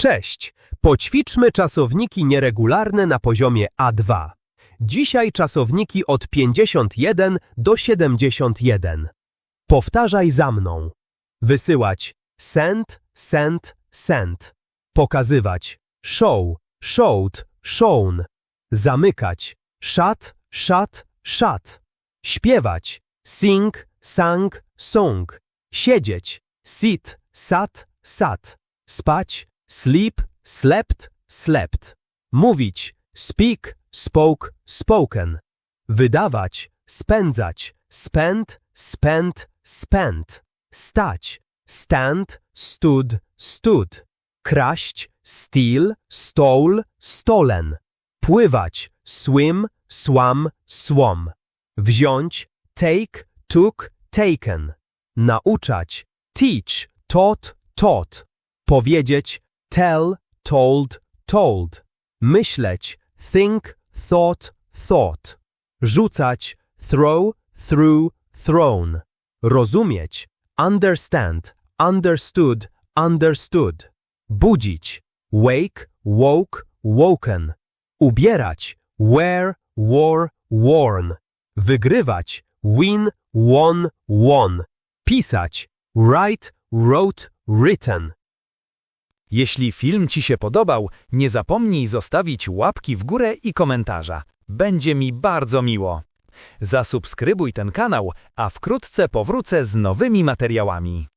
Cześć! Poćwiczmy czasowniki nieregularne na poziomie A2. Dzisiaj czasowniki od 51 do 71. Powtarzaj za mną. Wysyłać send, send, send. Pokazywać show, showed, shown. Zamykać shut, shut, shut. Śpiewać sing, sang, sung. Siedzieć sit, sat, sat. Spać sleep, slept, slept. Mówić speak, spoke, spoken. Wydawać spędzać spend, spent, spent. Stać stand, stood, stood. Kraść steal, stole, stolen. Pływać swim, swam, swam. Wziąć take, took, taken. Nauczać teach, taught, taught. Powiedzieć tell, told, told. Myśleć think, thought, thought. Rzucać throw, threw, thrown. Rozumieć understand, understood, understood. Budzić wake, woke, woken. Ubierać wear, wore, worn. Wygrywać win, won, won. Pisać write, wrote, written. Jeśli film Ci się podobał, nie zapomnij zostawić łapki w górę i komentarza. Będzie mi bardzo miło. Zasubskrybuj ten kanał, a wkrótce powrócę z nowymi materiałami.